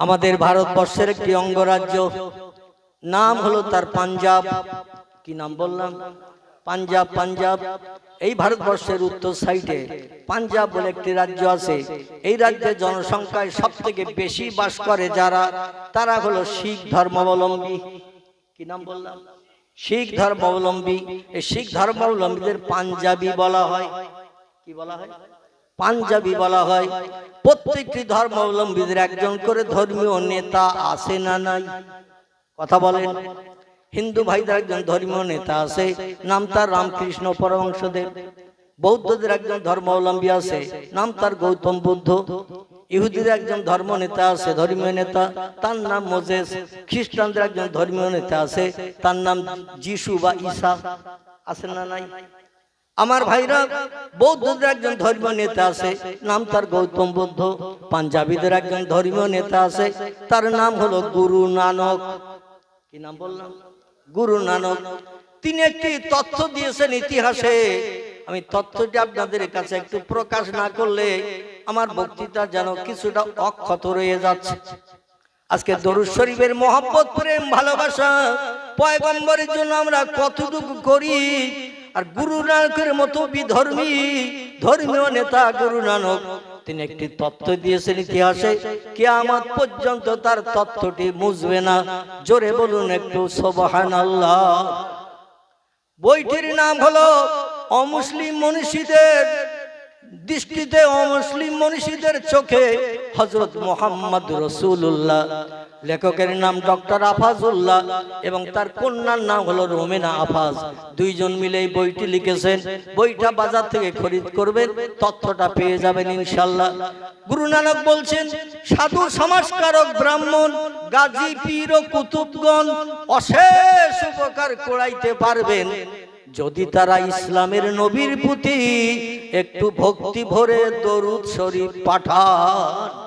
আমাদের ভারতবর্ষের একটি অঙ্গরাজ্য। নাম হলো তার পাঞ্জাব। কি নাম বললাম? পাঞ্জাব পাঞ্জাব। এই ভারতবর্ষের উত্তর সাইডে পাঞ্জাব বলে একটি রাজ্য আছে। এই রাজ্যের জনসংখ্যায় সব থেকে বেশি বাস করে যারা, তারা হলো শিখ ধর্মাবলম্বী। কি নাম বললাম? শিখ ধর্মাবলম্বী। এই শিখ ধর্মাবলম্বীদের পাঞ্জাবি বলা হয়। কি বলা হয়? পাঞ্জাবি বলা হয়। প্রত্যেকটি ধর্মাবলম্বীদের একজন করে ধর্মীয় নেতা আছে না নাই? কথা বলেন। হিন্দু ভাইদের একজন ধর্মীয় নেতা আছে, নাম তার রামকৃষ্ণ পরমংশদেব বৌদ্ধদের একজন ধর্মাবলম্বী আছে, নাম তার গৌতম বুদ্ধ। ইহুদিদের একজন ধর্ম নেতা আছে, ধর্মীয় নেতা। তার নাম মোজেস। খ্রিস্টানদের একজন ধর্মীয় নেতা আছে, তার নাম যিশু বা ঈশা আছে না নাই? আমার ভাইরা বৌদ্ধদের একজন ধর্মীয় নেতা আছে, নাম তার গৌতম বুদ্ধ। পাঞ্জাবিদের একজন ধর্মীয় নেতা আছে, তার নাম হলো গুরু নানক। কি নাম বললাম? গুরু নানক। তিনি একটি তথ্য দিয়েছেন ইতিহাসে। আমি তথ্যটি আপনাদের কাছে একটু প্রকাশ না করলে আমার বক্তৃতা যেন কিছুটা অক্ষত রয়ে যাচ্ছে। আজকে দরুদ শরীফের মহব্বত, প্রেম, ভালোবাসা, পয়গম্বরের জন্য আমরা কতটুকু করি আর গুরু নানকের মতো বিধর্মী, ধর্মীয় নেতা গুরু নানক। তিনি একটি তথ্য দিয়েছেন ইতিহাসে, কিয়ামত পর্যন্ত তার তত্ত্বটি মুছবে না। জোরে বলুন একটু সোবাহান আল্লাহ বইটির নাম হলো অমুসলিম মনীষীদের দৃষ্টিতে অমুসলিম মনীষীদের চোখে হজরত মোহাম্মদ রসুল্লাহ লেখকের নাম ডক্টর আফাজুল্লাহ এবং তার কন্যার নাম হলো রোমেনা আফাজ। দুইজন মিলে এই বইটি লিখেছেন। বইটা বাজার থেকে খরিদ করবেন, তথ্যটা পেয়ে যাবেন ইনশাল্লাহ। গুরু নানক বলছেন, সাধু সমাজকারক ব্রাহ্মণ, গাজী পীর ও কুতুবগণ অশেষ উপকার করাইতে পারবেন। যদি তারা ইসলামের নবীর প্রতি একটু ভক্তি ভরে দরুদ শরীফ পাঠান।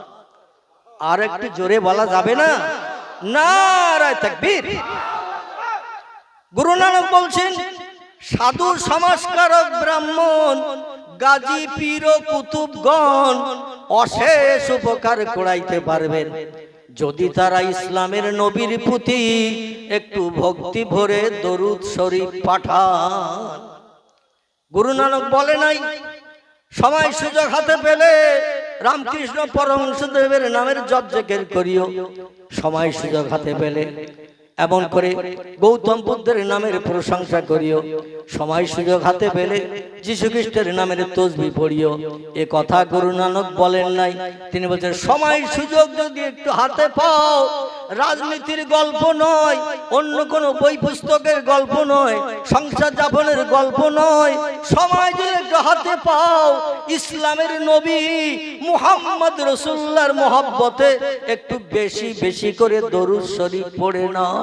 আর একটু জোরে বলা যাবে না? গুরু নানক বলছেন, সাধু সমাজকারক ব্রাহ্মণ, গাজী পীর কুতুবগণ অশেষ উপকার করাইতে পারবেন। যদি তারা ইসলামের নবীর প্রতি একটু ভক্তি ভরে দরুদ শরীফ পাঠান। গুরু নানক বলে নাই, সময় সুযোগ হাতে পেলে রামকৃষ্ণ পরমহংসদেবের নামের জপ জেকের করিও। সময় সুযোগ হাতে পেলে এমন করে গৌতম বুদ্ধের নামের প্রশংসা করিও। সময় সুযোগ হাতে পেলে যীশু খ্রিস্টের নামের তসবি পড়িও। এ কথা গুরু নানক বলেন নাই। তিনি বলছেন সময় সুযোগ যদি একটু হাতে পাও রাজনীতির গল্প নয় অন্য কোনো বই পুস্তকের গল্প নয় সংসার যাপনের গল্প নয় সময় যদি একটু হাতে পাও ইসলামের নবী মুহাম্মদ রসুল্লার মোহাব্বতে একটু বেশি বেশি করে দরুদ শরীফ পড়ে নাও।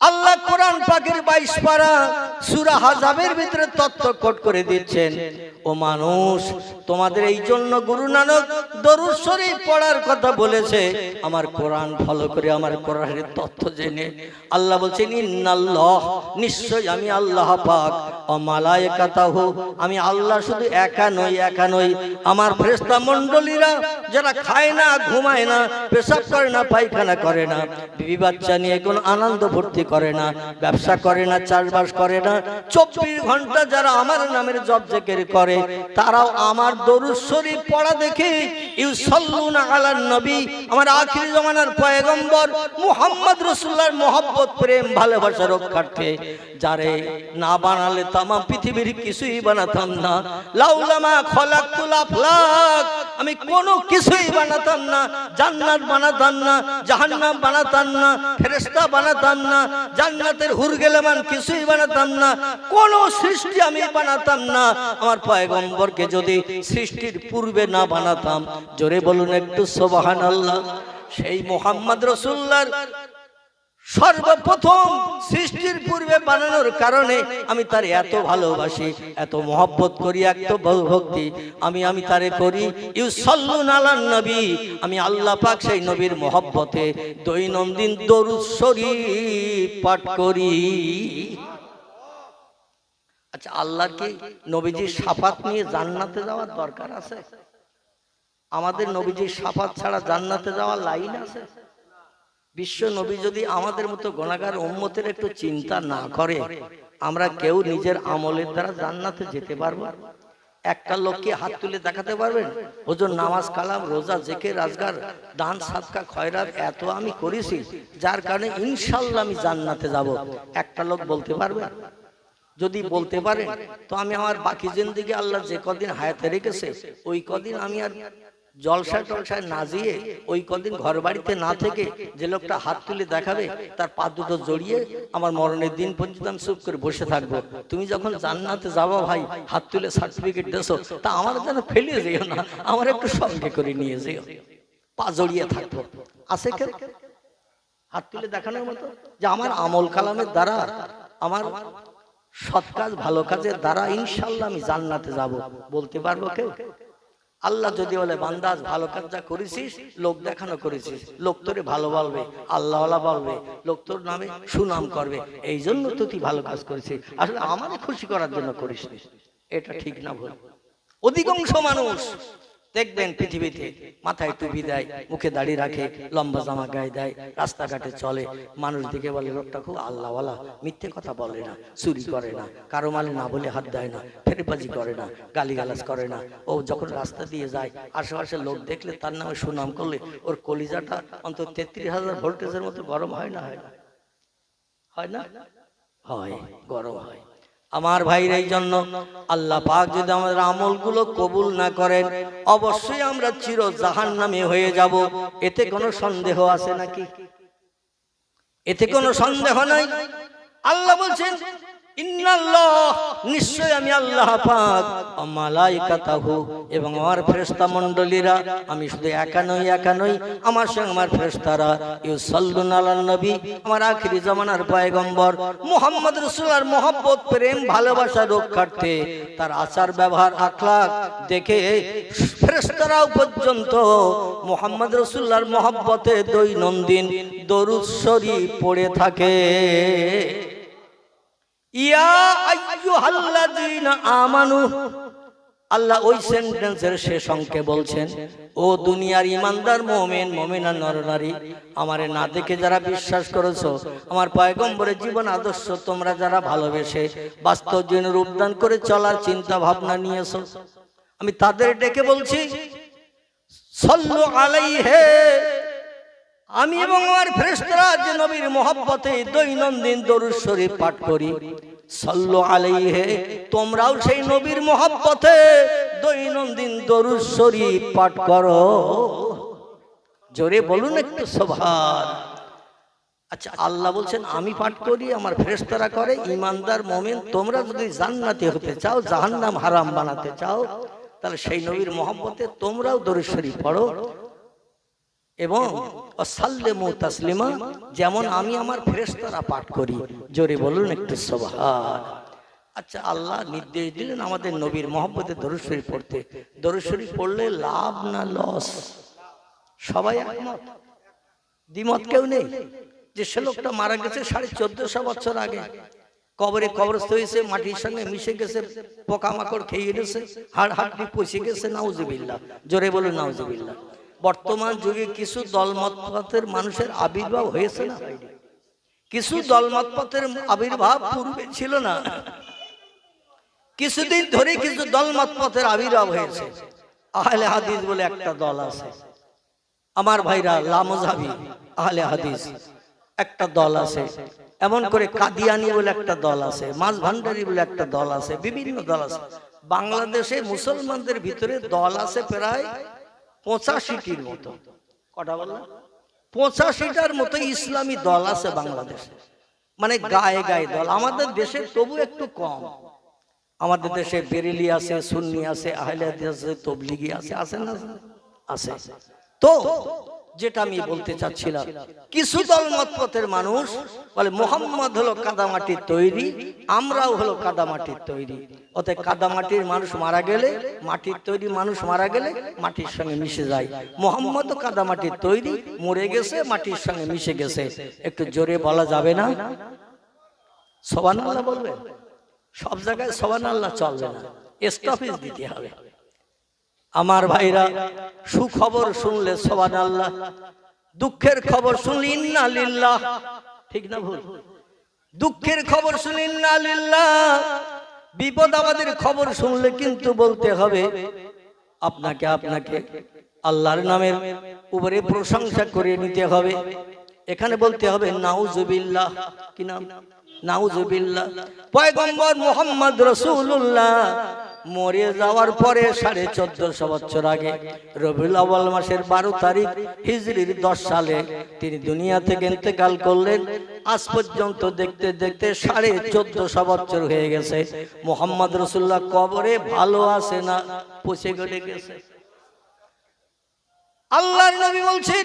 আল্লাহ কোরআন পাকের বাইশ পারা সুরা হাজাবের ভিতরে তত্ত্ব কোট করে দিচ্ছেন। ও মানুষ, তোমাদের এই জন্য গুরু নানক দরুদ পড়ার কথা বলেছে। আমার কোরআন ফলো করে আমার কোরআনের তথ্য জেনে আল্লাহ বলছেন, ইন্নাল্লাহ নিশ্চয় আমি আল্লাহ পাক। ও মালায়েকাতাহু, আমি আল্লাহ শুধু একা নই একা নই। আমার ফেরেশতা মণ্ডলীরা যারা খায় না, ঘুমায় না, পেশাব করে না, পায়খানা করে না। বিবি বাচ্চা নিয়ে কোনো আনন্দ ভর্তি করে না, ব্যবসা করে না, চাষবাস করে না। চব্বিশ ঘণ্টা যারা আমার নামের জব জেকের করে, তারাও আমার দরুদ শরীফ পড়া দেখে, ইউসাল্লুনা আলান নবী, আমার আখির জমানার পয়গম্বর মুহাম্মদ রাসূলুল্লাহর মহব্বত, প্রেম, ভালোবাসা রক্ষার্থে। যারে না বানালে তামাম পৃথিবীর কিছুই বানাতাম না। লাউলামা খলাকুল আফলাক আমি কোনো কিছুই বানাতাম না। জান্নাত বানাতাম না, জাহান্নাম বানাতাম না, ফেরেশতা বানাতাম না জান্নাতের হুর গেলেমান কিছুই বানাতাম না, কোন সৃষ্টি আমি বানাতাম না। আমার পয়গম্বরকে যদি সৃষ্টির পূর্বে না বানাতাম, জোরে বলুন একটু সোবাহান আল্লাহ সেই মোহাম্মদ রসুল্লার সর্বপ্রথম সৃষ্টির পূর্বে বানানোর কারণে আমি তার এত ভালোবাসি, এত মহব্বত করি, এত ভক্তি। আমি আমি তারে করি ইউ সল্লুন আলান নবী। আমি আল্লাহ পাক সেই নবীর মহব্বতে দৈনন্দিন দরুদ শরীফ পাঠ করি। আচ্ছা আল্লাহ কি নবীজির সাফাত নিয়ে জান্নাতে যাওয়ার দরকার আছে? আমাদের নবীজির সাফাত ছাড়া জান্নাতে যাওয়ার লাইন আছে? বিশ্ব নবী যদি আমাদের মতো গণাগার উম্মতের একটু চিন্তা না করে আমরা কেউ নিজের আমলের দ্বারা জান্নাতে যেতে পারব? একটা লোককে হাত তুলে দেখাতে পারবেন? ওজন নামাজ কালাম রোজা জেকে রাজগার দান সাদকা খয়রাত এত আমি করেছি যার কারণে ইনশাল্লাহ আমি জান্নাতে যাব। একটা লোক বলতে পারবে? যদি বলতে পারেন তো আমি আমার বাকি জিন্দিগি আল্লাহ যে কদিন হায়াতে রেখেছে ওই কদিন আমি আর জলসায় টলসায় না যেয়ে ওই কদিন ঘর বাড়িতে না থেকে যে লোকটা হাত তুলে দেখাবে তার পা দুটো জড়িয়ে আমার মরণের দিন পর্যন্ত আমি চুপ করে বসে থাকব। তুমি যখন জান্নাতে যাব ভাই হাত তুলে সার্টিফিকেট দেছো তা আমার যেন ফেলে যেও না আমার একটু সঙ্গে করে নিয়ে যেও। পা জড়িয়ে থাকব। আছে কেউ হাত তুলে দেখানোর মতো যে আমার আমল কালামের দ্বারা আমার সৎ কাজ ভালো কাজের দ্বারা ইনশাল্লাহ আমি জান্নাতে যাব। বলতে পারব কেউ? আল্লাহ যদি বলে বান্দাজ ভালো কাজ যা করেছিস, লোক দেখানো করেছিস। লোক তোরে ভালো বলবে আল্লাহ বলবে, লোক তোর নামে সুনাম করবে। এই জন্য তো তুই ভালো কাজ করেছিস। আসলে আমাদের খুশি করার জন্য করিস। এটা ঠিক না ভুল। অধিকাংশ মানুষ দেখবেন পৃথিবীতে মাথায় টুপি দেয় মুখে দাড়ি রাখে লম্বা জামা গায়ে দেয় রাস্তাঘাটে চলে মানুষ দিকে বলে লোকটা খুব আল্লাহওয়ালা মিথ্যে কথা বলে না চুরি করে না কারও মালে না বলে হাত দেয় না ফেরেবাজি করে না গালিগালাজ করে না। ও যখন রাস্তা দিয়ে যায় আশেপাশে লোক দেখলে তার নামে সুনাম করলে ওর কলিজাটা অন্তত তেত্রিশ হাজার ভোল্টেজের মতো গরম হয় না? হয় না? হয় না? হয় গরম হয়। আমার ভাইর এই জন্য আল্লাহ পাক যদি আমাদের আমলগুলো কবুল না করেন, অবশ্যই আমরা চির জাহান নামে হয়ে যাব। এতে কোনো সন্দেহ আছে নাকি? এতে কোনো সন্দেহ নাই? আল্লাহ বলছেন নিশ্চয় আমি এবং আমার মণ্ডলীরা, আমি শুধু একা নই একা নই, আমার সঙ্গে আমার নবী, আমার প্রেম, ভালোবাসা, রক্ষার্থে, তার আচার, ব্যবহার আখলাক দেখে ফেরেশতারাও পর্যন্ত মুহাম্মদ রাসূলুল্লাহর মহব্বতে দৈনন্দিন দরুদ শরীফ পড়ে থাকে। ইয়া আইয়ুহাল্লাযীনা আমানু। আল্লাহ ওই সেন্টেন্সের শেষ অঙ্কে বলছেন, ও দুনিয়ার ইমানদার মোমেন মোমেনা নরনারী আমারে না দেখে যারা বিশ্বাস করেছ, আমার পয়গম্বরের জীবন আদর্শ তোমরা যারা ভালোবেসে বাস্তব জীবনে রূপদান করে চলার চিন্তা ভাবনা নিয়েছো। আমি তাদের ডেকে বলছি, সল্লু আলাইহে আমি এবং আমার ফেরেশতারা যে নবীর মহব্বতে দৈনন্দিন দরুদ শরীফ পাঠ করি সল্লু আলাইহে তোমরাও সেই নবীর মহব্বতে দৈনন্দিন দরুদ শরীফ পাঠ করো। জোরে বলুন একটু সোভার আচ্ছা আল্লাহ বলছেন আমি পাঠ করি আমার ফেরেশতারা করে ইমানদার মোমেন তোমরা যদি জান্নাতি হতে চাও জাহান্নাম হারাম বানাতে চাও তাহলে সেই নবীর মহব্বতে তোমরাও দরুদ শরীফ পড়ো। এবং সাল্লেমু তাসলিমা, যেমন আমি আমার ফেরেশতারা পাঠ করি। জোরে বলুন একটু সোভার আচ্ছা আল্লাহ নির্দেশ দিলেন আমাদের নবীর মহব্বতে দরুদ শরীফ পড়তে। দরুদ শরীফ পড়লে লাভ না লস? সবাই একমত? দ্বিমত কেউ নেই? যে সে লোকটা মারা গেছে সাড়ে চোদ্দশো বছর আগে। কবরে কবরস্থ হয়েছে, মাটির সঙ্গে মিশে গেছে, পোকামাকড় খেয়ে গেছে, হাড় হাড্ডি পচে গেছে, নাউজুবিল্লাহ। জোরে বলুন নাউজুবিল্লাহ। বর্তমান যুগে কিছু দলমত পথের মানুষের আবির্ভাব হয়েছে না? কিছু দলমত পথের আবির্ভাব পূর্বে ছিল না। কিছুদিন ধরে কিছু দলমত পথের আবির্ভাব হয়েছে। আহলে হাদিস বলে একটা দল আছে। আমার ভাইরা লামজাবি, আহলে হাদিস, একটা দল আছে। এমন করে কাদিয়ানি বলে একটা দল আছে মাছ ভান্ডারি বলে একটা দল আছে, বিভিন্ন দল আছে। বাংলাদেশে মুসলমানদের ভিতরে দল আছে প্রায় পঁচাশিটির মতো। কটা বললাম? পঁচাশিটার মতো ইসলামী দল আছে বাংলাদেশে। মানে গায়ে গায়ে দল। আমাদের দেশে তবু একটু কম। আমাদের দেশে বেরেলি আছে, সুন্নি আছে, আহলে আছে, তবলিগি আছে আছে না? আছে। তো যেটা আমি বলতে চাচ্ছিলাম। কিছু দল মতপথের মানুষ বলে মোহাম্মদ হলো কাদামাটির তৈরি আমরাও হলো কাদামাটির তৈরি। ওতে কাদামাটির মানুষ মারা গেলে মাটির তৈরি মানুষ মারা গেলে মাটির সঙ্গে মিশে যায়। মোহাম্মদ কাদামাটির তৈরি মরে গেছে মাটির সঙ্গে মিশে গেছে। একটু জোরে বলা যাবে না? সবান আল্লাহ বলবে? সব জায়গায় সবান আল্লাহ চলবে না। স্টপেজ দিতে হবে। আমার ভাইরা সুখবর শুনলে সবান আল্লাহ দুঃখের খবর শুনলি ঠিক না ভুল? দুঃখের খবর শুনলি, ইন্না লিল্লাহ। বিপদ আমাদের খবর শুনলে কিন্তু বলতে হবে, আপনাকে আপনাকে আল্লাহর নামের উপরে প্রশংসা করে নিতে হবে। এখানে বলতে হবে, নাউজুবিল্লাহ। কি নাম? নাউজুবিল্লাহ। পয়গম্বর মোহাম্মদ রসুল্লাহ মরে যাওয়ার পরে সাড়ে চোদ্দশো বছর আগে রবিউল আওয়াল মাসের বারো তারিখ হিজরির দশ সালে তিনি দুনিয়া থেকে ইন্তেকাল করলেন। আজ পর্যন্ত দেখতে দেখতে সাড়ে চোদ্দশো বছর হয়ে গেছে। মোহাম্মদ রসুল্লাহ কবরে ভালো আছে না পচে গেছে? আল্লাহর নবী বলছেন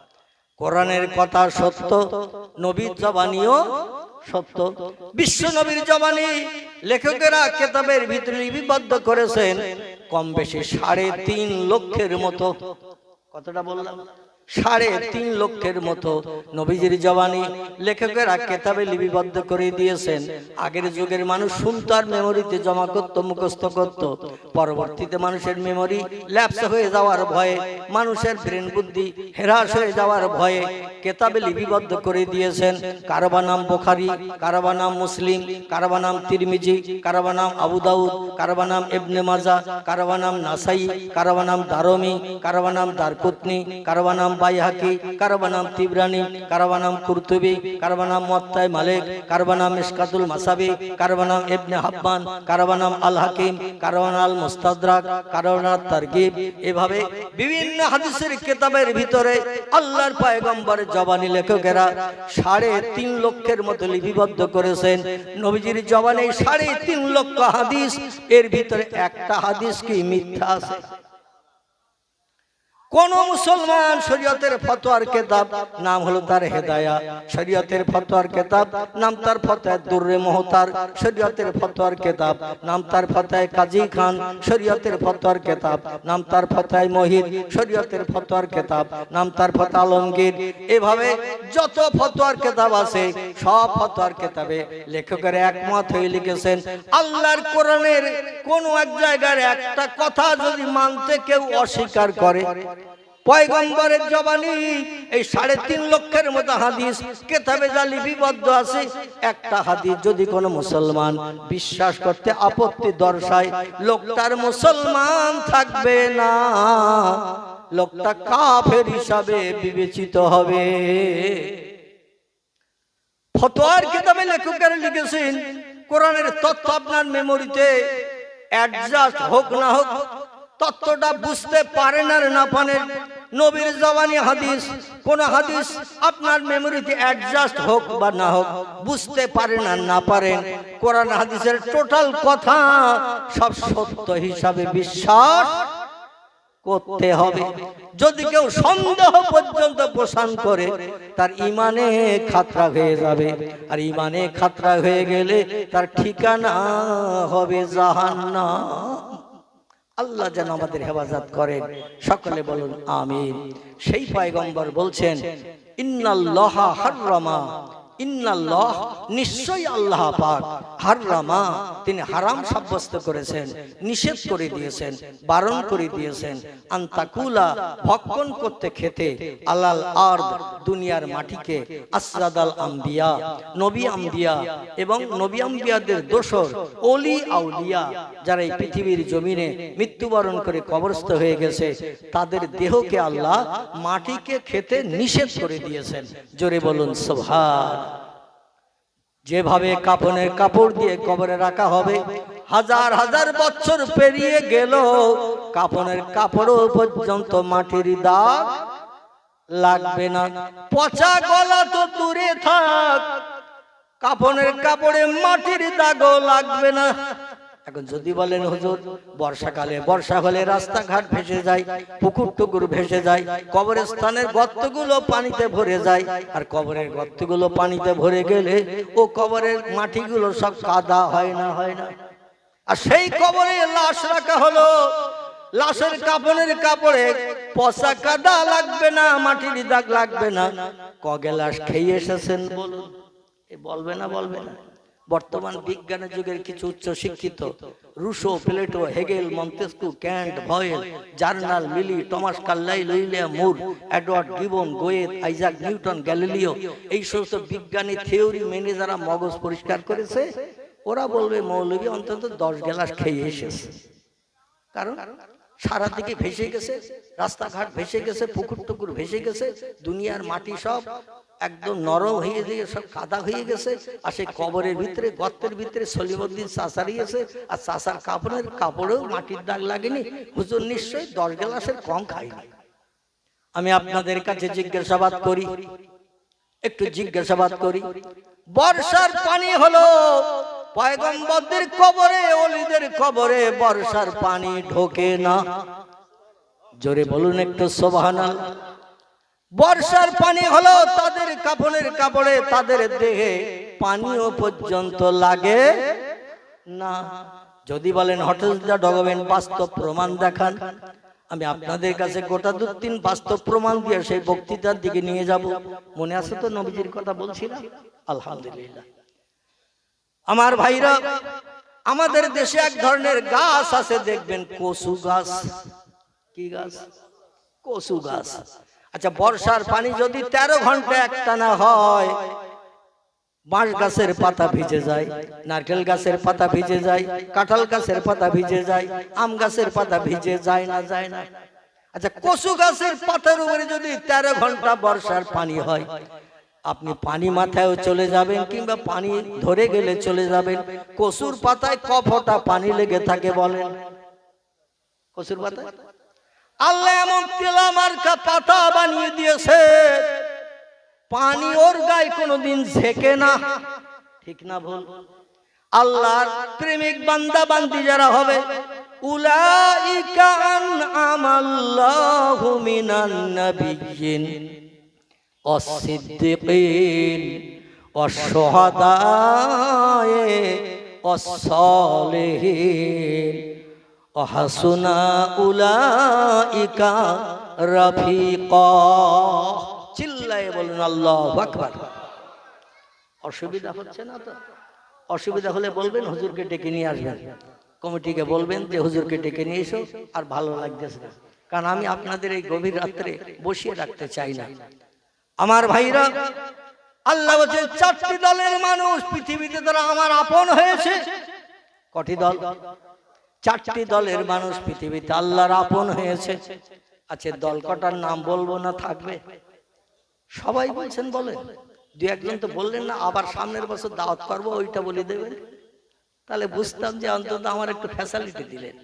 কোরআনের কথা সত্য, নবীর জবানিও সত্য। বিশ্ব নবীর জবানি লেখকেরা কেতাবের ভিতরে লিপিবদ্ধ করেছেন কম বেশি সাড়ে তিন লক্ষের মতো। কতটা বললাম? সাড়ে তিন লক্ষের মতো নবীজির জবানি লেখকেরা কেতাবে লিপিবদ্ধ করে দিয়েছেন। আগের যুগের মানুষ শুনতো আর মেমোরিতে জমা করত মুখস্থ করত। পরবর্তীতে মানুষের মেমোরি ল্যাপস হয়ে যাওয়ার ভয়ে মানুষের ব্রেন বুদ্ধি হেরাস হয়ে যাওয়ার ভয়ে কেতাবে লিপিবদ্ধ করে দিয়েছেন কারবা নাম বোখারি কারবা নাম মুসলিম কারবা নাম তিরমিজি কারবা নাম আবু দাউদ কারবা নাম ইবনে মাজা কারবা নাম নাসাই কারবা নাম দারমি কারবা নাম দারকুতনি কারবা নাম বাইহাকি কারবা নাম তিবরানি কারবা নাম কুরতুবি কারবা নাম মুয়াত্তাই মালিক কারবা নাম মিশকাতুল মাসাবি কারবা নাম ইবনে হাব্বান কারবা নাম আল হাকিম কারবা আল মুস্তাদরাক কারবা তারগিব। এভাবে বিভিন্ন হাদিসের কিতাবের ভিতরে আল্লাহর পয়গম্বরের জবানি লেখকেরা সাড়ে তিন লক্ষের মতো লিপিবদ্ধ করেছেন। নবীজির জবানে সাড়ে তিন লক্ষ হাদিস, এর ভিতরে একটা হাদিস কি মিথ্যা আছে? কোন মুসলমান শরীয়তের ফতোয়ার কেতাব, নাম হলো তার হেদায়া। শরীয়তের ফতোয়ার কেতাব, নাম তার ফতোয়া দুর্রে মহতার। শরীয়তের ফতোয়ার কেতাব, নাম তার ফতোয়া কাজী খান। শরীয়তের ফতোয়ার কেতাব, নাম তার ফতোয়া মহিদ। শরীয়তের ফতোয়ার কেতাব, নাম তার ফতোয়া আলমগীর। এভাবে যত ফতোয়ার কেতাব আছে, সব ফতোয়ার কেতাবে লেখকের একমত হয়ে লিখেছেন। আল্লাহর কোরআনের কোন এক জায়গার একটা কথা যদি মানতে কেউ অস্বীকার করে পয়গম্বরের জবানি, এই সাড়ে তিন লক্ষের মতো হাদিস কেতাবে যা লিপিবদ্ধ আছে। একটা হাদিস যদি কোনো মুসলমান বিশ্বাস করতে আপত্তি দর্শায় লোকটার মুসলমান থাকবে না। লোকটা কাফের হিসাবে বিবেচিত হবে। ফতোয়ার কিতাবে লেখকেরা লিখেছেন, কোরআনের তথ্য আপনার মেমোরিতে অ্যাডজাস্ট হোক না হোক তত্ত্বটা বুঝতে পারেন আর না পারেন নবীর জবানি হাদিস, কোন হাদিস আপনার মেমোরিতে অ্যাডজাস্ট হোক বা না হোক, বুঝতে পারেন আর না পারেন কোরআন হাদিসের টোটাল কথা সব সত্য হিসাবে বিশ্বাস করতে হবে। যদি কেউ সন্দেহ পর্যন্ত পোষণ করে, তার ইমানে খাতরা হয়ে যাবে। আর ইমানে খাতরা হয়ে গেলে তার ঠিকানা হবে জাহান্নাম। আল্লাহ যেন আমাদের হেফাজত করেন। সকলে বলুন আমিন। সেই পয়গম্বর বলছেন ইন্নাল্লাহা হাররামা। ইন্নাল্লাহ, নিশ্চয়ই আল্লাহ পাক হাররামা তিনি হারাম সাব্যস্ত করেছেন, নিষেধ করে দিয়েছেন, বারণ করে দিয়েছেন। আন্তাকুলা, ভক্ষণ করতে খেতে আলাল আর্দ, দুনিয়ার মাটিকে আসরাদাল আম্বিয়া, নবী আম্বিয়া এবং নবী আম্বিয়াদের দোসর অলি আউলিয়া, যারা এই পৃথিবীর জমিনে মৃত্যুবরণ করে কবরস্থ হয়ে গেছে, তাদের দেহকে আল্লাহ মাটিকে খেতে নিষেধ করে দিয়েছেন। জোরে বলুন সোভার যেভাবে কাপনের কাপড় দিয়ে কবরে রাখা হবে হাজার হাজার বছর পেরিয়ে গেল কাপনের কাপড় পর্যন্ত মাটির দাগ লাগবে না। পচা গলা তো তুরে থাক কাপনের কাপড়ে মাটির দাগও লাগবে না। এখন যদি বলেন হুজুর, বর্ষাকালে বর্ষা হলে রাস্তাঘাট ভেসে যায় পুকুর টুকুর ভেসে যায়, কবরস্থানের গর্তগুলো পানিতে ভরে যায়, আর কবরের গর্তগুলো পানিতে ভরে গেলে ও কবরের মাটিগুলো সব কাদা হয় না হয় না। আর সেই কবরে লাশ রাখা হলো, লাশের কাপড়ের কাপড়ে পচা কাদা লাগবে না, মাটির দাগ লাগবে না। কগে লাশ খেয়ে এসেছেন বলুন? বলবে না বলবে না। বর্তমান বিজ্ঞানের যুগের কিছু উচ্চ শিক্ষিত, Rousseau, Plato, Hegel, Montesquieu, Kant, ভয়েল, জার্নাল, মিলি, টমাস কাল্লাই, লুইলিয়া মুর, Edward Gibbon, Goethe, Isaac Newton, Galileo, এই সমস্ত বিজ্ঞানী থিওরি মেনে যারা মগজ পরিষ্কার করেছে, ওরা বলবে মৌলবী অন্তত দশ গ্লাস খেয়ে এসেছে। কারণ সারা দিকে ভেসে গেছে, রাস্তাঘাট ভেসে গেছে, পুকুর টুকুর ভেসে গেছে, দুনিয়ার মাটি সব একদম নরম হয়ে দিয়ে সব কাদা হয়ে গেছে, আর সেই কবরের ভিতরে, গর্তের ভিতরে সলিমুদ্দিন চাষারিয়েছে আর চাষার কাপড়ের কাপড়েও মাটির দাগ লাগেনি। হুজুর নিশ্চয়ই দশ গ্লাসের কম খাইনি আমি আপনাদের কাছে জিজ্ঞাসাবাদ করি, একটু জিজ্ঞাসাবাদ করি। বর্ষার পানি হলো পয়গম্বরদের কবরে, অলিদের কবরে বর্ষার পানি ঢোকে না। জোরে বলুন একটু সোভানাল বর্ষার পানি হলো তাদের কাপড়ের কাপড়ে, তাদের দেহে পানিও পর্যন্ত লাগে না। যদি বলেন হোটেল ডগবেন বাস্তব প্রমাণ দেখান। আমি আপনাদের কাছে গোটা দু তিন বাস্তব প্রমাণ দিয়ে সেই বক্তৃতার দিকে নিয়ে যাব। মনে আছে তো নবীজির কথা বলছিলাম? আলহামদুলিল্লাহ। আমার ভাইরা, আমাদের দেশে এক ধরনের গাছ আছে, দেখবেন কচু গাছ। কি গাছ? কচু গাছ। আচ্ছা বর্ষার পানি যদি তেরো ঘণ্টা একটানা হয়, বাঁশ গাছের পাতা ভিজে যায়, নারকেল গাছের পাতা ভিজে যায়, কাঁঠাল গাছের পাতা ভিজে যায়, আম গাছের পাতা ভিজে যায় না যায় না। আচ্ছা কচু গাছের পাতার উপরে যদি তেরো ঘণ্টা বর্ষার পানি হয়, আপনি পানি মাথায়ও চলে যাবেন কিংবা পানি ধরে গেলে চলে যাবেন। কচুর পাতায় ক ফোঁটা পানি লেগে থাকে বলেন। কচুর পাতায়? আল্লাহ এমন তেলামার্কা পাতা বানিয়ে দিয়েছে। পানি ওর গায়ে কোনোদিন ঝেকে না। ঠিক না ভুল? আল্লাহর প্রেমিক বান্দা বান্দি যারা হবে উলাইকান আমাল্লাহু হাসুনা উলাইকা রফিক। চিল্লায় বলুন, আল্লাহ আকবার। অসুবিধা হচ্ছে অসুবিধা হলে বলবেন, হুজুরকে ডেকে নিয়ে আসবেন। কমিটিকে বলবেন যে, হুজুরকে ডেকে নিয়ে এসো, আর ভালো লাগতেছে না। কারণ আমি আপনাদের এই গভীর রাত্রে বসিয়ে রাখতে চাই না। আমার ভাইরা, আল্লাহ বলছেন, চারটি দলের মানুষ পৃথিবীতে তারা আমার আপন হয়েছে। কটি দল? চারটি দলের মানুষ পৃথিবীতে আল্লাহর আপন হয়েছে। আচ্ছা দল কটার নাম বলব না থাকবে? সবাই বলছেন বলে দু একজন তো বললেন না আবার সামনের বছর দাওয়াত করব ওইটা বলে দেবেন। তাহলে বুঝতাম যে অন্তত আমার একটু ফ্যাসিলিটি দিলেন।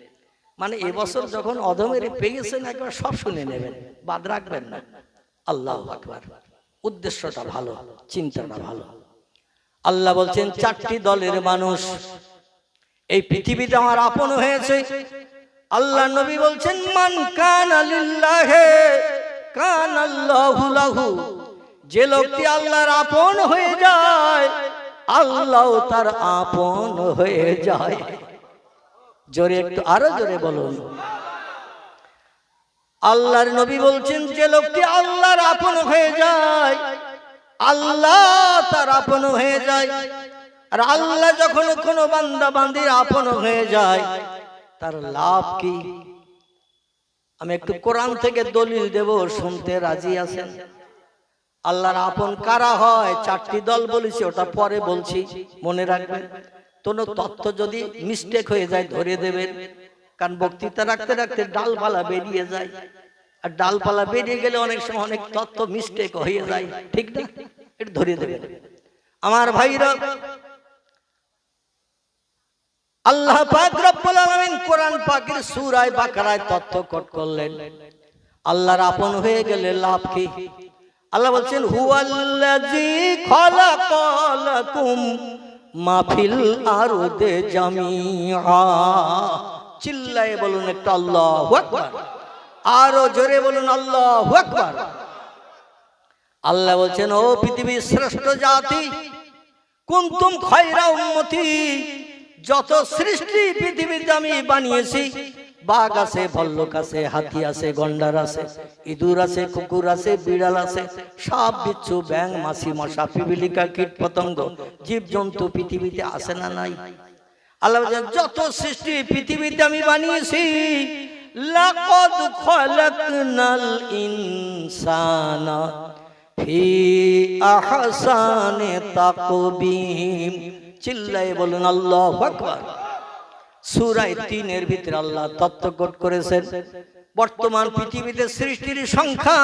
মানে এবছর যখন অধমের পেয়েছেন একবার সব শুনে নেবেন বাদ রাখবেন না। আল্লাহ আকবার। উদ্দেশ্যটা ভালো চিন্তাটা ভালো। আল্লাহ বলছেন চারটি দলের মানুষ এই পৃথিবীতে আমার আপন হয়েছে। আল্লাহ নবী বলছেন, মান কান আলিল্লাহে কান আল্লাহু লাহু। যে লোকটি আল্লাহর আপন হয়ে যায় আল্লাহ তার আপন হয়ে যায়। জোরে একটু আরও জোরে বলুন। আল্লাহর নবী বলছেন, যে লোকটি আল্লাহর আপন হয়ে যায়, আল্লাহ তার আপন হয়ে যায়। আর আল্লাহ যখন কোনো বান্দা বান্দির আপন হয়ে যায়, তার লাভ কি? আমি একটু কোরআন থেকে দলিল দেব, শুনতে রাজি আছেন? আল্লাহর আপন কারা হয়? চারটি দল বলেছি, ওটা পরে বলছি, মনে রাখবেন। কোনো তথ্য যদি মিস্টেক হয়ে যায়, ধরে দেবেন। কারণ বক্তৃতা রাখতে রাখতে ডালপালা বেরিয়ে যায়। আর ডালপালা বেরিয়ে গেলে অনেক সময় অনেক তথ্য মিস্টেক হয়ে যায়, ঠিক না? এটা ধরে দেবেন। আমার ভাইরা আল্লাহ পাক রব্বুল আলামিন কোরআন পাকের সূরায় বাকারায় তথ্য কোট করলেন। আল্লাহর আপন হয়ে গেলে লাভ কি? আল্লাহ বলছেন, হুয়াল্লাযী খালাকালাকুম মাহফিল আর দে জামিয়া চিল্লায় বলুন একটা আল্লাহ আকবার। আরও জোরে বলুন আল্লাহ আকবার। আল্লাহ বলছেন, ও পৃথিবীর শ্রেষ্ঠ জাতি, কুন্তুম খয়রা উম্মতি যত সৃষ্টি পৃথিবীতে আমি বানিয়েছি, বাঘ আছে, ভল্লুক আছে, হাতি আছে, গন্ডার আছে, ইঁদুর আছে, কুকুর আছে, বিড়াল আছে সাপ বিচ্ছু ব্যাং মাছি, মশা, পিপিলিকা, কীট পতঙ্গ জীব জন্তু পৃথিবীতে আছে না নাই? আল্লাহ যত সৃষ্টি পৃথিবীতে আমি বানিয়েছি, লাকদ খলাকনাল ইনসানা ফি আহসানে তাকবীম। চিল্লায়ে বলুন, আল্লাহ আকবার। সূরায় তিনের ভিতরে আল্লাহ তত্ত্বকট করেছেন। বর্তমান পৃথিবীতে সৃষ্টির সংখ্যা,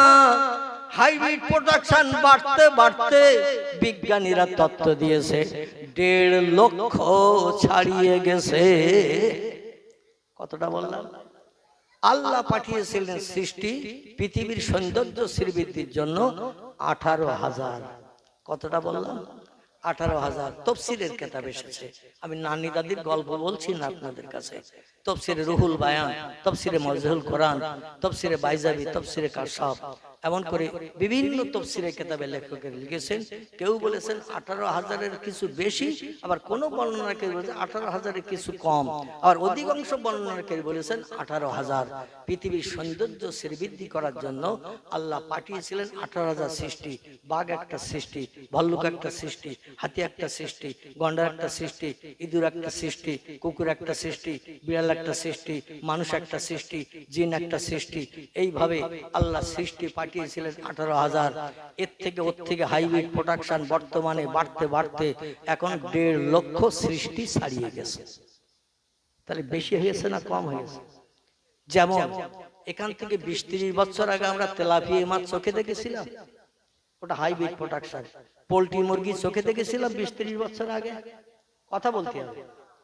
হাইব্রিড প্রোডাকশন বাড়তে বাড়তে বিজ্ঞানীরা তত্ত্ব দিয়েছে, দেড় লক্ষ ছাড়িয়ে গেছে। কতটা বললাম? আল্লাহ পাঠিয়েছিলেন সৃষ্টি, পৃথিবীর সৌন্দর্য শ্রীবৃদ্ধির জন্য আঠারো হাজার। কতটা বললাম? আঠারো হাজার তফসিরের কেতাব এসেছে। আমি নানি দাদির গল্প বলছি না আপনাদের কাছে। তফসিরে রুহুল বায়ান তফসিরে মজহুল কোরআন তফসিরে বাইজাবি তফসিরে কাশাফ এমন করে বিভিন্ন তফসিরে কেতাবে লেখকের লিখেছেন। কেউ বলেছেন আঠারো হাজারের কিছু বেশি আবার কোন বর্ণনাকে বলেছেন আঠারো হাজারের কিছু কম। আর অধিকাংশ বর্ণনাকে বলেছেন আঠারো হাজার। পৃথিবীর সৌন্দর্য শ্রীবৃদ্ধি করার জন্য আল্লাহ পাঠিয়েছিলেন আঠারো হাজার সৃষ্টি। বাঘ একটা সৃষ্টি ভল্লুক একটা সৃষ্টি হাতি একটা সৃষ্টি গন্ডার একটা সৃষ্টি ইঁদুর একটা সৃষ্টি কুকুর একটা সৃষ্টি বিড়াল একটা সৃষ্টি মানুষ একটা সৃষ্টি জিন একটা সৃষ্টি। এইভাবে আল্লাহ সৃষ্টি পাঠিয়েছিলেন আঠারো হাজার। এর থেকে ওর থেকে হাইব্রিড প্রোডাকশন বর্তমানে বাড়তে বাড়তে এখন দেড় লক্ষ সৃষ্টি ছাড়িয়ে গেছে। তাহলে বেশি হয়েছে না কম হয়েছে? যেমন, এখান থেকে বিশ তিরিশ বছর আগে আমরা তেলাপিয়া মাছ চোখে দেখেছিলাম। ওটা হাইব্রিড প্রোডাকশন পোলট্রি মুরগি চোখে দেখেছিলাম বিশ তিরিশ বছর আগে। কথা বলতে হবে।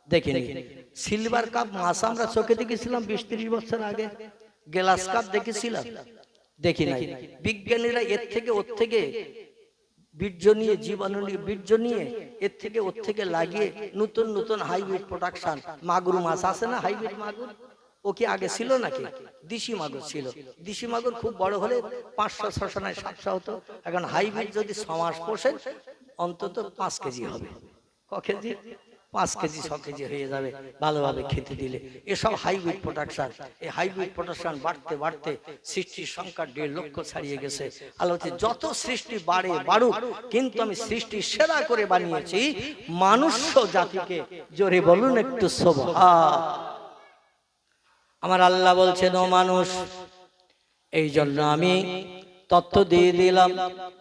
দেখিনি সিলভার কাপ মাছ আমরা চোখে দেখেছিলাম বিশ তিরিশ বছর আগে। গ্লাস কাপ দেখেছিলাম। দেখি নাই। বিজ্ঞানীরা এর থেকে ওর থেকে বীর্য নিয়ে জীবাণু নিয়ে বীর্য নিয়ে এর থেকে ওর থেকে লাগিয়ে নতুন নতুন হাইব্রিড প্রোডাকশন মাগুর মাছ আছে না হাইব্রিড মাগুর? ও কি আগে ছিল নাকি? দিশি মাগুর ছিল। দিশি মাগুর খুব বড় হলে পাঁচশো ছশো নয় সাতশো হতো। এখন হাইব্রিড যদি ছ মাস পোষে অন্তত পাঁচ কেজি হবে। ক কেজি? পাঁচ কেজি ছ কেজি হয়ে যাবে ভালোভাবে খেতে দিলে। এসব হাইব্রিড প্রোডাকশন এই হাইব্রিড প্রোডাকশন বাড়তে বাড়তে সৃষ্টির সংখ্যা দেড় লক্ষ ছাড়িয়ে গেছে। আলোতে যত সৃষ্টি বাড়ে বাড়ুক। কিন্তু আমি সৃষ্টি সেরা করে বানিয়েছি মানুষ জাতিকে জোরে বলুন একটু শোভা আমার আল্লাহ বলছেন ও মানুষ এই জন্য আমি তত্ত্ব দিয়ে দিলাম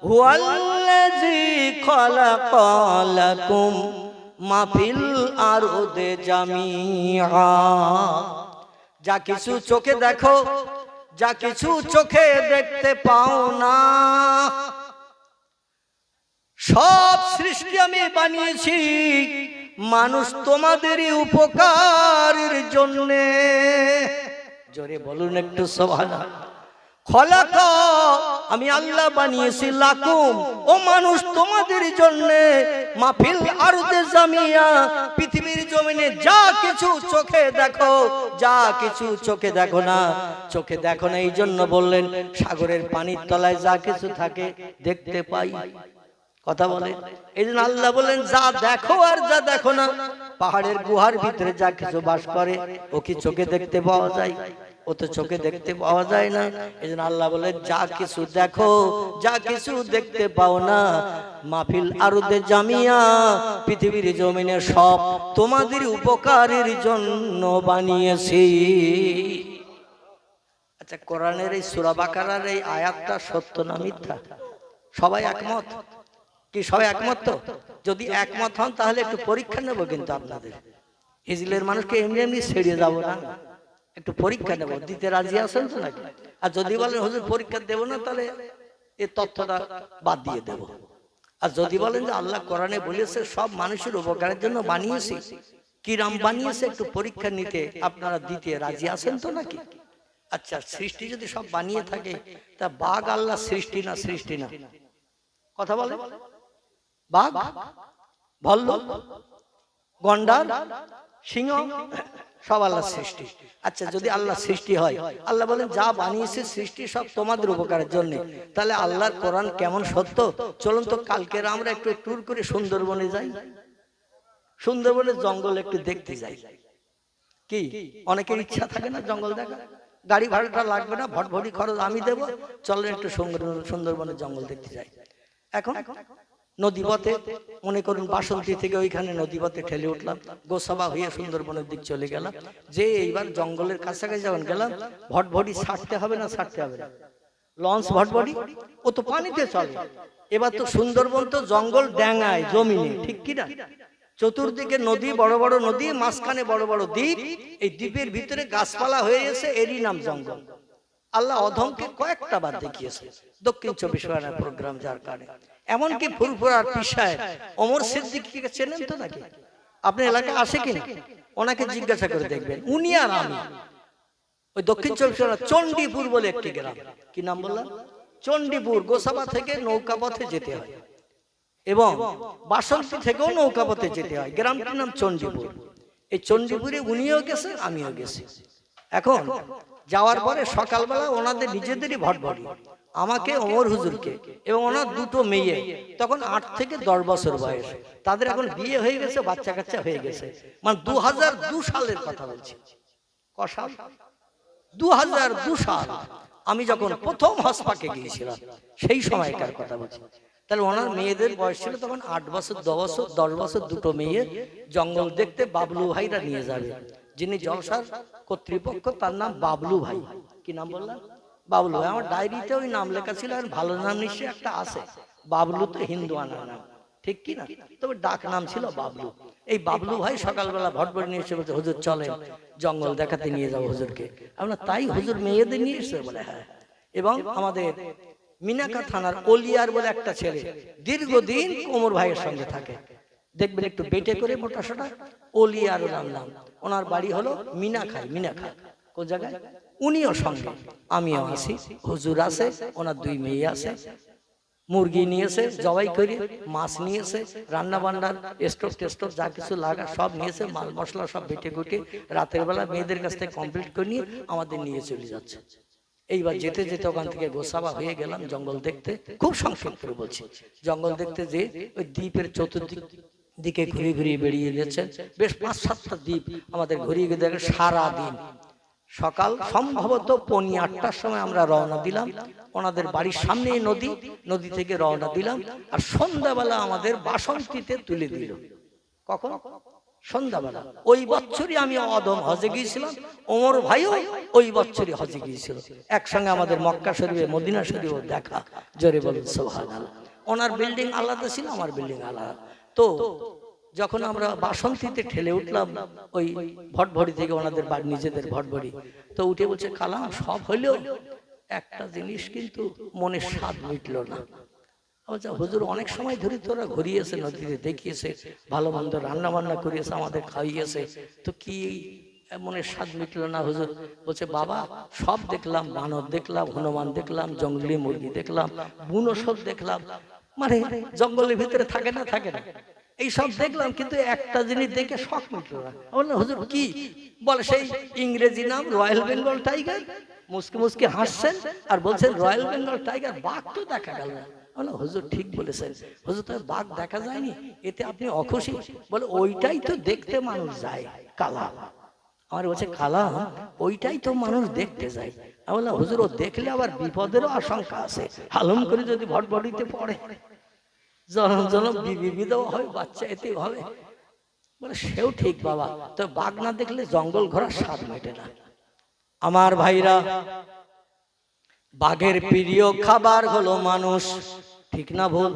হুয়াল্লাযী খালাকালাকুম মাফিল আরদে জামিয়া। যা কিছু চোখে দেখো, যা কিছু চোখে দেখতে পাও না। সব সৃষ্টি আমি বানিয়েছি, মানুষ তোমাদেরই উপকারের জন্য। জোরে বলুন একটু সভানা খলাকা আমি আল্লাহ বানিয়েছি লাকুম। ও মানুষ, তোমাদের জন্য মাহফিল আরদে জামিয়া, পৃথিবীর জমিনে যা কিছু চোখে দেখো, যা কিছু চোখে দেখো না, চোখে দেখো না, এই জন্য বললেন, সাগরের পানির তলায় যা কিছু থাকে, দেখতে পাই। কথা বলে। এই জন্য আল্লাহ বলেন যা দেখো আর যা দেখো না, পাহাড়ের গুহার ভিতরে যা কিছু বাস করে, ও কি চোখে দেখতে পাওয়া যায়? ও তো চোখে দেখতে পাওয়া যায় না। এই জন্য আল্লাহ বলে যা কিছু দেখো যা কিছু দেখতে পাও না। মাহফিল আরুদে জামিয়া পৃথিবীর জমিনে সব তোমাদের উপকারের জন্য বানিয়েছি। আচ্ছা কোরআনের এই সুরা বাকারার এই আয়াতটা সত্য না মিথ্যা? সবাই একমত? কি সবাই একমত তো? যদি একমত হন তাহলে একটু পরীক্ষা নেব কিন্তু আপনাদের। হিজলের মানুষকে এমনি এমনি ছেড়ে যাব না। একটু পরীক্ষা নেব দিতে রাজি আছেন তো নাকি? আর যদি বলেন হুজুর পরীক্ষা দেব না তাহলে এই তথ্যটা বাদ দিয়ে দেব। আর যদি বলেন যে আল্লাহ কোরআনে বলেছে সব মানুষের উপকারের জন্য বানিয়েছি। কিরাম বানিয়েছে একটু পরীক্ষা নিতে আপনারা দিতে রাজি আছেন তো নাকি? আচ্ছা সৃষ্টি যদি সব বানিয়ে থাকে তা বাঘ আল্লাহ সৃষ্টি না সৃষ্টি না? কথা বলে বাঘ? ভল্ল গন্ডার? সিংহ? সব আল্লাহ সৃষ্টি। আচ্ছা যদি আল্লাহ সৃষ্টি হয় আল্লাহ বলেন যা বানিয়েছে সৃষ্টি সব তোমাদের উপকারের জন্য। তাহলে আল্লাহর কোরআন কেমন সত্য? চলুন তো কালকের আমরা একটু ট্যুর করে সুন্দরবনে যাই। সুন্দরবনের জঙ্গল একটু দেখতে যাই। কি? অনেকের ইচ্ছা থাকে না জঙ্গল দেখা গাড়ি ভাড়াটা লাগবে না ভটভটি খরচ আমি দেবো। চলেন একটু সুন্দর- সুন্দরবনের জঙ্গল দেখতে যাই। এখন? নদীপথে, মনে করুন বাসন্তী থেকে ওইখানে নদীপথে ঠেলে উঠলাম, গোসাবা হয়ে সুন্দরবনের দিক চলে গেলাম। যে এইবার জঙ্গলের কাছাকাছি যখন গেলাম ভটভটি ছাড়তে হবে না, ছাড়তে হবে না। লঞ্চ ভটভটি ও তো পানিতে চলে। এবার তো সুন্দরবন তো জঙ্গল ড্যাঙায়, জমিনে, ঠিক কি না চতুর্দিকে নদী, বড় বড় নদী, মাঝখানে বড় বড় দ্বীপ, এই দ্বীপের ভিতরে গাছপালা হয়ে গেছে এরই নাম জঙ্গল। আল্লাহ অধমকে কয়েকটা বার দেখিয়েছে দক্ষিণ চব্বিশ পরগনার প্রোগ্রাম যার কারণে। এমনকি ফুরফুরার পিসায় অমর সিদ্দিককে চেনেন তো নাকি? আপনি এলাকায় আসে কিনা? ওনাকে জিজ্ঞাসা করে দেখবেন। উনি আর আমি। ওই দক্ষিণ চব্বিশ পরগনা চণ্ডীপুর বলে একটি গ্রাম। কি নাম বললাম চণ্ডীপুর গোসাবা থেকে নৌকা পথে যেতে হয়। এবং বাসন্তী থেকেও নৌকা পথে যেতে হয়। গ্রামটির নাম চণ্ডীপুর। এই চণ্ডীপুরে উনিও গেছে আমিও গেছি। এখন যাওয়ার পরে সকালবেলা ওনাদের নিজেদেরই ভটভটি আমাকে অমর হুজুরকে এবং ওনার দুটো মেয়ে তখন আট থেকে দশ বছর বয়স। তাদের এখন বিয়ে হয়ে গেছে বাচ্চা কাচ্চা হয়ে গেছে। মানে দু হাজার দু সালের কথা বলছি। দু হাজার দু সাল। আমি যখন প্রথম হসপাকে গিয়েছিলাম সেই সময়কার কথা বলছি। তাহলে ওনার মেয়েদের বয়স ছিল তখন আট বছর দশ বছর দশ বছর দুটো মেয়ে জঙ্গল দেখতে বাবলু ভাইরা নিয়ে যাবে। যিনি জলসার কর্তৃপক্ষ তার নাম বাবলু ভাই। কি নাম বললাম বাবলু ভাই। আমার ডায়েরিতে ওই নাম লেখা ছিল আর ভালো নাম নিশ্চয়ই একটা আছে। বাবলু তো হিন্দু আনার নাম। ঠিক কি না? তবে ডাক নাম ছিল বাবলু। এই বাবলু ভাই সকালবেলা ভটভট নিয়ে এসে বলছে হুজুর চলেন। জঙ্গল দেখাতে নিয়ে যাব হুজুরকে। আমরা তাই হুজুর মেয়েদের নিয়ে এসে বলে হ্যাঁ। এবং আমাদের মিনাকা থানার ওলিয়ার বলে একটা ছেলে দীর্ঘদিন কোমর ভাইয়ের সঙ্গে থাকে। দেখবেন একটু বেটে করে মোটা সোটা ওলিয়ার নাম। নাম। ওনার বাড়ি হলো মিনাখাই মিনাখাই কোন জায়গায়? উনিও সঙ্গে। আমিও আছি। হুজুর আছে, ওনার দুই মেয়ে আছে। মুরগি নিয়েছে, জবাই করে, মাছ নিয়েছে রান্না বান্নার স্টোভ টেস্টোভ যা কিছু লাগা সব নিয়েছে, মাল মশলা সব বেটে গুটে রাতের বেলা মেয়েদের কাছ থেকে কমপ্লিট করে নিয়ে আমাদের নিয়ে চলে যাচ্ছে। এইবার যেতে যেতে ওখান থেকে গোসাবা হয়ে গেলাম জঙ্গল দেখতে। খুব সংক্ষেপ করে বলছি। জঙ্গল দেখতে যে ওই দ্বীপের চতুর্দিক দিকে ঘুরে ঘুরিয়ে বেরিয়ে যাচ্ছে। বেশ পাঁচ সাতটা দ্বীপ আমাদের ঘুরিয়ে ঘুরিয়ে দেখে সারা দিন সকাল সম্ভবত পনি আটটার সময় আমরা রওনা দিলাম। ওনাদের বাড়ির সামনে নদী নদী থেকে রওনা দিলাম আর সন্ধ্যাবেলা আমাদের বাসন্তীতে তুলে দিল। কখন? সন্ধ্যাবেলা। ওই বছরই আমি অদম হজে গিয়েছিলাম। ওমর ভাইও ওই বছরই হজে গিয়েছিল। একসঙ্গে আমাদের মক্কা শরীফে মদিনা শরীফে দেখা। জোরে বলুন সোহান ওনার বিল্ডিং আলাদা ছিল আমার বিল্ডিং আলাদা তো যখন আমরা বাসন্তীতে ঠেলে উঠলাম, ওই ভটভড়ি থেকে ওনাদের বাড়ি নিজেদের ভটভড়ি, তো উঠে বলছে, কালাম, সব হইলেও একটা জিনিস কিন্তু মনের স্বাদ মিটল না। আচ্ছা হুজুর অনেক সময় ধরে তোরা ঘুরিয়েছে, নদীতে দেখিয়েছে, ভালো মন্দ রান্না বান্না করিয়েছে, আমাদের খাইয়েছে। তো কি মনের স্বাদ মিটল না হুজুর? বলছে, বাবা, সব দেখলাম, বানর দেখলাম, হনুমান দেখলাম, জঙ্গলি মুরগি দেখলাম, বুনো সব দেখলাম মানে জঙ্গলের ভিতরে থাকে না থাকে না। এই সব দেখলাম, কিন্তু একটা জিনিস দেখে শখ মিটল হুজুর, কি? বলে সেই ইংরেজি নাম রয়্যাল বেঙ্গল টাইগার। মুসকে মুসকে হাসছেন আর বলছেন, রয়্যাল বেঙ্গল টাইগার, বাঘ তো দেখা গেল না। বলে হুজুর, ঠিক বলেছেন। হুজুর তো বাঘ দেখা যায়নি? এতে আপনি অখুশি? বলে, ওইটাই তো দেখতে মানুষ যায়, কালা। আমার বলছে, কালা? ওইটাই তো মানুষ দেখতে যায়। আমি বললাম, হুজুর, ও দেখলে আবার বিপদেরও আশঙ্কা আছে। হালুম করে যদি ভটভটিতে পড়ে। জনম জনম বিবিধ হয় বাচ্চা এতে হবে বলে সেও ঠিক বাবা তো বাঘ না দেখলে জঙ্গল ঘোরার স্বাদ মেটে না। আমার ভাইরা বাঘের প্রিয় খাবার হলো মানুষ। ঠিক না ভুল।